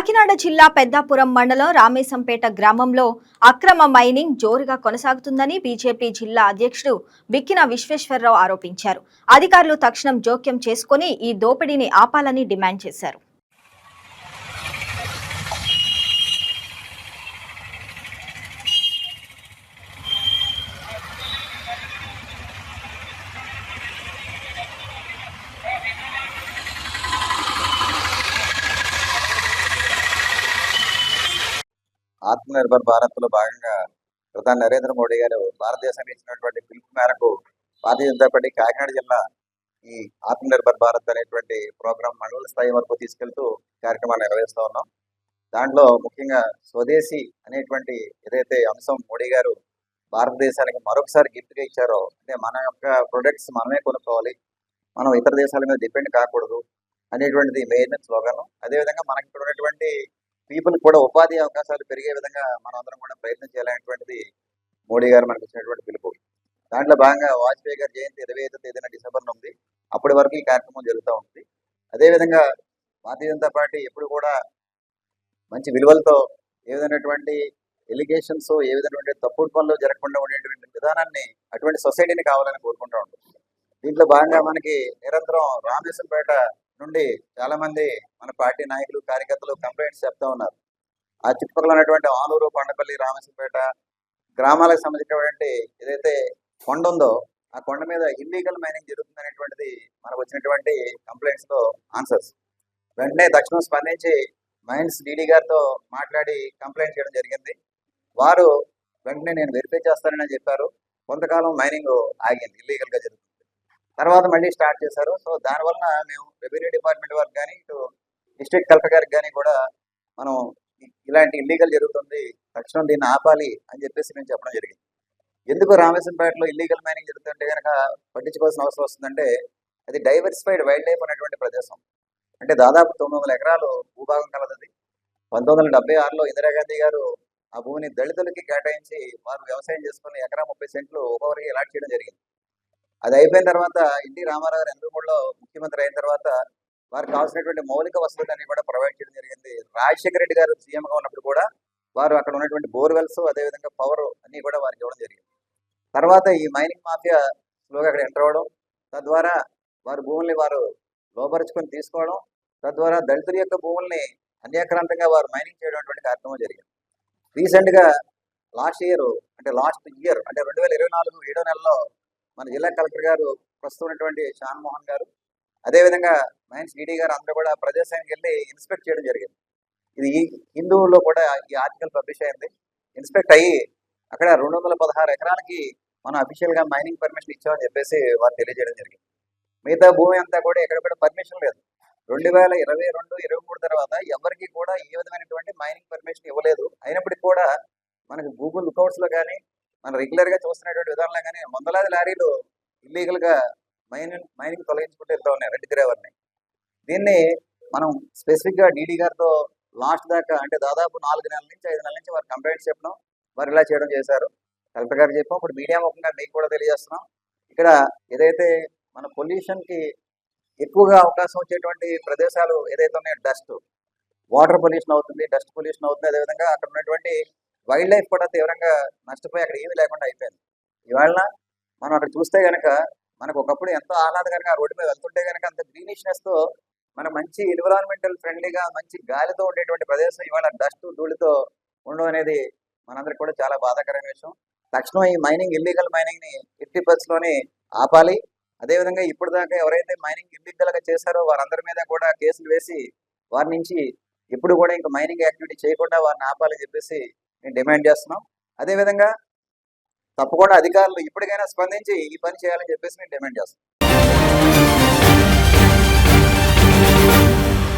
కాకినాడ జిల్లా పెద్దాపురం మండలం రామేశంపేట గ్రామంలో అక్రమ మైనింగ్ జోరుగా కొనసాగుతుందని బీజేపీ జిల్లా అధ్యక్షుడు బిక్కిన విశ్వేశ్వరరావు ఆరోపించారు. అధికారులు తక్షణం జోక్యం చేసుకుని ఈ దోపిడీని ఆపాలని డిమాండ్ చేశారు. ఆత్మనిర్భర్ భారత్లో భాగంగా ప్రధాని నరేంద్ర మోడీ గారు భారతదేశానికి ఇచ్చినటువంటి పిలుపు మేరకు భారతీయ జనతా పార్టీ కాకినాడ జిల్లా ఈ ఆత్మనిర్భర్ భారత్ అనేటువంటి ప్రోగ్రాం మండల స్థాయి వరకు తీసుకెళ్తూ కార్యక్రమాన్ని నిర్వహిస్తూ ఉన్నాం. దాంట్లో ముఖ్యంగా స్వదేశీ అనేటువంటి ఏదైతే అంశం మోడీ గారు భారతదేశానికి మరొకసారి గిఫ్ట్గా ఇచ్చారో అంటే మన యొక్క ప్రొడక్ట్స్ మనమే కొనుక్కోవాలి మనం ఇతర దేశాల మీద డిపెండ్ కాకూడదు అనేటువంటిది మెయిన్ స్లోగన్. అదేవిధంగా మనకి ఇక్కడ ఉన్నటువంటి పీపుల్ కూడా ఉపాధి అవకాశాలు పెరిగే విధంగా మనం అందరం కూడా ప్రయత్నం చేయాలనేటువంటిది మోడీ గారు మనకు ఇచ్చినటువంటి పిలుపు. దాంట్లో భాగంగా వాజ్పేయి గారి జయంతి ఇరవై ఐదో తేదీన డిసెంబర్ ఉంది. అప్పటి వరకు ఈ కార్యక్రమం జరుగుతూ ఉంటుంది అదేవిధంగా భారతీయ జనతా పార్టీ ఎప్పుడు కూడా మంచి విలువలతో ఏ విధమైనటువంటి ఎలిగేషన్స్ ఏ విధమైనటువంటి తప్పుడు పనులు జరగకుండా ఉండేటువంటి విధానాన్ని అటువంటి సొసైటీని కావాలని కోరుకుంటూ ఉంటుంది దీంట్లో భాగంగా మనకి నిరంతరం రామేశ్వరపేట నుండి చాలా మంది మన పార్టీ నాయకులు కార్యకర్తలు కంప్లైంట్స్ చెప్తా ఉన్నారు. ఆ చుట్టుపక్కల ఉన్నటువంటి ఆలూరు కొండపల్లి రామేశ్వరపేట గ్రామాలకు సంబంధించినటువంటి ఏదైతే కొండ ఉందో ఆ కొండ మీద ఇల్లీగల్ మైనింగ్ జరుగుతుంది అనేటువంటిది మనకు వచ్చినటువంటి కంప్లైంట్స్లో ఆన్సర్స్ వెంటనే తక్షణం స్పందించి మైన్స్ డీడీ గారితో మాట్లాడి కంప్లైంట్ చేయడం జరిగింది. వారు వెంటనే నేను వెరిఫై చేస్తానని చెప్పారు. కొంతకాలం మైనింగ్ ఆగింది ఇల్లీగల్గా జరుగుతుంది. తర్వాత మళ్ళీ స్టార్ట్ చేశారు. సో దానివల్ల మేము రెవెన్యూ డిపార్ట్మెంట్ వారికి కానీ ఇటు డిస్ట్రిక్ట్ కలెక్టర్ గారికి కానీ కూడా మనం ఇలాంటి ఇల్లీగల్ జరుగుతుంది. తక్షణం దీన్ని ఆపాలి అని చెప్పేసి మేము చెప్పడం జరిగింది. ఎందుకు రామేశ్వరంపేటలో ఇల్లీగల్ మైనింగ్ జరుగుతుంటే కనుక పట్టించుకోవాల్సిన అవసరం వస్తుందంటే అది డైవర్సిఫైడ్ వైల్డ్ లైఫ్ అనేటువంటి ప్రదేశం. అంటే దాదాపు తొమ్మిది వందల ఎకరాలు భూభాగం కలదది. పంతొమ్మిది వందల డెబ్బై ఆరులో ఇందిరాగాంధీ గారు ఆ భూమిని దళితులకి కేటాయించి వారు వ్యవసాయం చేసుకుని ఎకరా ముప్పై సెంట్లు ఒక్కొక్కరికి అలాట్ చేయడం జరిగింది. అది అయిపోయిన తర్వాత ఎన్టీ రామారావు గారు ఎన్నో ముఖ్యమంత్రి అయిన తర్వాత వారికి కావాల్సినటువంటి మౌలిక వసతులన్నీ కూడా ప్రొవైడ్ చేయడం జరిగింది. రాజశేఖర రెడ్డి గారు సీఎం గా ఉన్నప్పుడు కూడా వారు అక్కడ ఉన్నటువంటి బోర్వెల్స్ అదేవిధంగా పవర్ అన్ని కూడా వారికి ఇవ్వడం జరిగింది. తర్వాత ఈ మైనింగ్ మాఫియా స్లోగా అక్కడ ఎంటర్ అవ్వడం తద్వారా వారి భూముల్ని వారు లోపరుచుకొని తీసుకోవడం తద్వారా దళితుల యొక్క భూముల్ని అన్యాక్రాంతంగా వారు మైనింగ్ చేయడం అటువంటి కార్యక్రమం జరిగింది. రీసెంట్గా లాస్ట్ ఇయర్ అంటే లాస్ట్ ఇయర్ అంటే రెండు వేల ఇరవై నాలుగు ఏడో నెలలో మన జిల్లా కలెక్టర్ గారు ప్రస్తుతం ఉన్నటువంటి షాన్ మోహన్ గారు అదేవిధంగా మైన్స్ ఈడీ గారు అందరూ కూడా ప్రదేశానికి వెళ్ళి ఇన్స్పెక్ట్ చేయడం జరిగింది. ఇది హిందువుల్లో కూడా ఈ ఆర్టికల్ పబ్లిష్ అయింది. ఇన్స్పెక్ట్ అయ్యి అక్కడ రెండు వందల పదహారు ఎకరాలకి మనం అఫీషియల్గా మైనింగ్ పర్మిషన్ ఇచ్చామని చెప్పేసి వారు తెలియజేయడం జరిగింది. మిగతా భూమి అంతా కూడా ఎక్కడ కూడా పర్మిషన్ లేదు. రెండు వేల ఇరవై రెండు ఇరవై మూడు తర్వాత ఎవరికి కూడా ఏ విధమైనటువంటి మైనింగ్ పర్మిషన్ ఇవ్వలేదు. అయినప్పటికీ కూడా మనకి గూగుల్ లుకౌట్స్లో కానీ మనం రెగ్యులర్గా చూస్తున్నటువంటి విధానంలో కానీ వందలాది లారీలు ఇల్లీగల్గా మైనింగ్ మైనింగ్ తొలగించుకుంటూ వెళ్తా ఉన్నాయి రెడ్ గ్రేవర్ని. దీన్ని మనం స్పెసిఫిక్గా డీడీ గారితో లాస్ట్ దాకా అంటే దాదాపు నాలుగు నెలల నుంచి ఐదు నెలల నుంచి వారు కంప్లైంట్స్ చెప్పడం వారు ఇలా చేయడం చేశారు. కలెక్టర్ గారు చెప్పాం ఇప్పుడు మీడియా ముఖంగా మీకు కూడా తెలియజేస్తున్నాం. ఇక్కడ ఏదైతే మన పొల్యూషన్కి ఎక్కువగా అవకాశం వచ్చేటువంటి ప్రదేశాలు ఏదైతే ఉన్నాయో డస్ట్ వాటర్ పొల్యూషన్ అవుతుంది డస్ట్ పొల్యూషన్ అవుతుంది. అదేవిధంగా అక్కడ ఉన్నటువంటి వైల్డ్ లైఫ్ కూడా తీవ్రంగా నష్టపోయి అక్కడ ఏమీ లేకుండా అయిపోయింది. ఇవాళ మనం అక్కడ చూస్తే కనుక మనకు ఒకప్పుడు ఎంతో ఆహ్లాదకరంగా రోడ్డు మీద వెళ్తుంటే గనక అంత గ్రీనిష్నెస్తో మన మంచి ఎన్విరాన్మెంటల్ ఫ్రెండ్లీగా మంచి గాలితో ఉండేటువంటి ప్రదేశం ఇవాళ డస్ట్ ధూళితో ఉండడం అనేది మనందరికి కూడా చాలా బాధాకరమైన విషయం. తక్షణం ఈ మైనింగ్ ఇల్లీగల్ మైనింగ్ని ఎట్టి పరిస్థితిలోని ఆపాలి. అదేవిధంగా ఇప్పుడు దాకా ఎవరైతే మైనింగ్ ఇల్లీగల్గా చేశారో వారందరి మీద కూడా కేసులు వేసి వారి నుంచి ఎప్పుడు కూడా ఇంకా మైనింగ్ యాక్టివిటీ చేయకుండా వారిని ఆపాలని చెప్పేసి నేను డిమాండ్ చేస్తున్నాం. అదేవిధంగా తప్పకుండా అధికారులు ఇప్పటికైనా స్పందించి ఈ పని చేయాలని చెప్పేసి నేను డిమాండ్ చేస్తున్నాను.